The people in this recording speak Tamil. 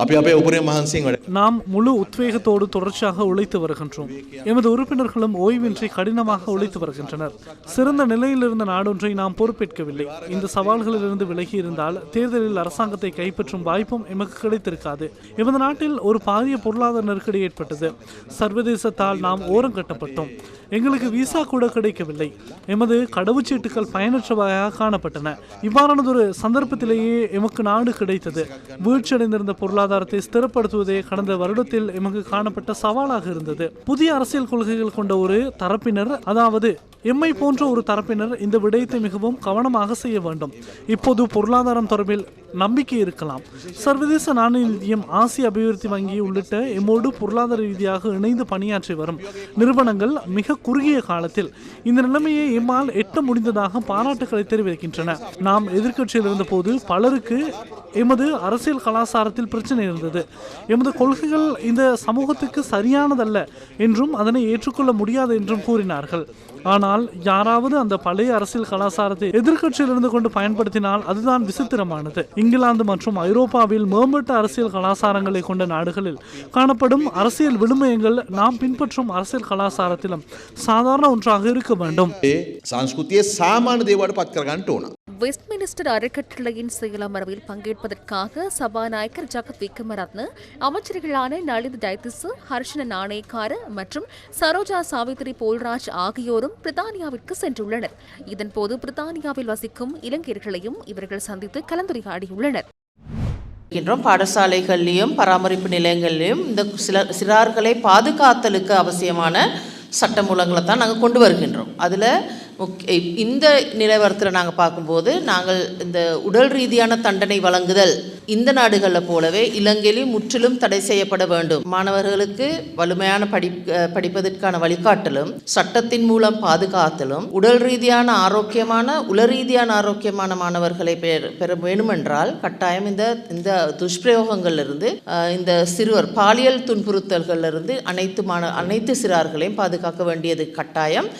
அப்பே அப்பே உபரே மகன் சிங் நாம் முழு உத்வேகத்தோடு தொடர்ச்சியாக உழைத்து வருகின்றோம். எமது உறுப்பினர்களும் ஓய்வின்றி கடினமாக உழைத்து வருகின்றனர். சிறந்த நிலையில் இருந்த நாடொன்றை நாம் பொறுப்பேற்கவில்லை. இந்த சவால்களிலிருந்து விலகி இருந்தால் தேர்தலில் அரசாங்கத்தை கைப்பற்றும் வாய்ப்பும் எமக்கு கிடைத்திருக்காது. எமது நாட்டில் ஒரு பாரிய பொருளாதார நெருக்கடி ஏற்பட்டது. சர்வதேசத்தால் நாம் ஓரம் கட்டப்பட்டோம். எங்களுக்கு விசா கூட கிடைக்கவில்லை. எமது கடவுச்சீட்டுகள் பயனற்றவையாக காணப்பட்டன. இவ்வாறானதொரு சந்தர்ப்பத்திலேயே எமக்கு நாடு கிடைத்தது. வீழ்ச்சியடைந்திருந்த பொருளாதார பொருளாதாரத்தை ஸ்திரப்படுத்துவதே கடந்த வருடத்தில் எமக்கு காணப்பட்ட சவாலாக இருந்தது. புதிய அரசியல் கொள்கைகள் கொண்ட ஒரு தரப்பினர் அதாவது எம்மை போன்ற ஒரு தரப்பினர் இந்த விடயத்தை மிகவும் கவனமாக செய்ய வேண்டும். இப்போது பொருளாதாரம் தொடர்பில் நம்பிக்கை இருக்கலாம். சர்வதேச நாணய நிதியம் ஆசிய அபிவிருத்தி வங்கி உள்ளிட்ட எம்மோடு பொருளாதார ரீதியாக இணைந்து பணியாற்றி வரும் நிறுவனங்கள் மிக குறுகிய காலத்தில் இந்த நிலைமையை எம்மால் எட்ட முடிந்ததாக பாராட்டுகளை தெரிவிக்கின்றன. நாம் எதிர்க்கட்சியில் இருந்தபோது பலருக்கு எமது அரசியல் கலாச்சாரத்தில் பிரச்சனை இருந்தது. எமது கொள்கைகள் இந்த சமூகத்துக்கு சரியானதல்ல என்றும் அதனை ஏற்றுக்கொள்ள முடியாது என்றும் கூறினார்கள். ஆனால் ஆனால் யாராவது அந்த பழைய அரசியல் கலாச்சாரத்தை எதிர்கட்சியில் இருந்து கொண்டு பயன்படுத்தினால் அதுதான் விசித்திரமானது. இங்கிலாந்து மற்றும் ஐரோப்பாவில் மேம்பட்ட அரசியல் கலாச்சாரங்களை கொண்ட நாடுகளில் காணப்படும் அரசியல் விழுமயங்கள் நாம் பின்பற்றும் அரசியல் கலாச்சாரத்திலும் சாதாரண ஒன்றாக இருக்க வேண்டும். சாமானிய தேவாடு பார்க்கிறான் வெஸ்ட் மினிஸ்டர் அறக்கட்டளையின் செயலமர்வில் பங்கேற்பதற்காக சபாநாயகர் ஜகத் விக்ரமரத்ன அமைச்சர்களான நளித் டைத்திசு ஹர்ஷன நாணயக்கார மற்றும் சரோஜா சாவித்ரி போல்ராஜ் ஆகியோரும் பிரித்தானியாவிற்கு சென்றுள்ளனர். இதன்போது பிரித்தானியாவில் வசிக்கும் இலங்கையர்களையும் இவர்கள் சந்தித்து கலந்துரையாடியுள்ளனர். இருக்கின்றோம் பாடசாலைகளிலும் பராமரிப்பு நிலையங்கள்லையும் இந்த சில சிறார்களை பாதுகாத்தலுக்கு அவசியமான சட்ட மூலங்களை தான் நாங்கள் கொண்டு வருகின்றோம். அதில் முக்கிய இந்த நிலவரத்தில் நாங்கள் பார்க்கும்போது நாங்கள் இந்த உடல் ரீதியான தண்டனை வழங்குதல் இந்த நாடுகளில் போலவே இலங்கையிலும் முற்றிலும் தடை செய்யப்பட வேண்டும். மாணவர்களுக்கு வலிமையான படி படிப்பதற்கான வழிகாட்டலும் சட்டத்தின் மூலம் பாதுகாத்தலும் உடல் ரீதியான ஆரோக்கியமான உல ரீதியான ஆரோக்கியமான மாணவர்களை பெற பெற வேண்டுமென்றால் கட்டாயம் இந்த இந்த துஷ்பிரயோகங்கள்லிருந்து இந்த சிறுவர் பாலியல் துன்புறுத்தல்கள்லேருந்து அனைத்து மாண அனைத்து சிறார்களையும் பாதுகாக்க வேண்டியது கட்டாயம்.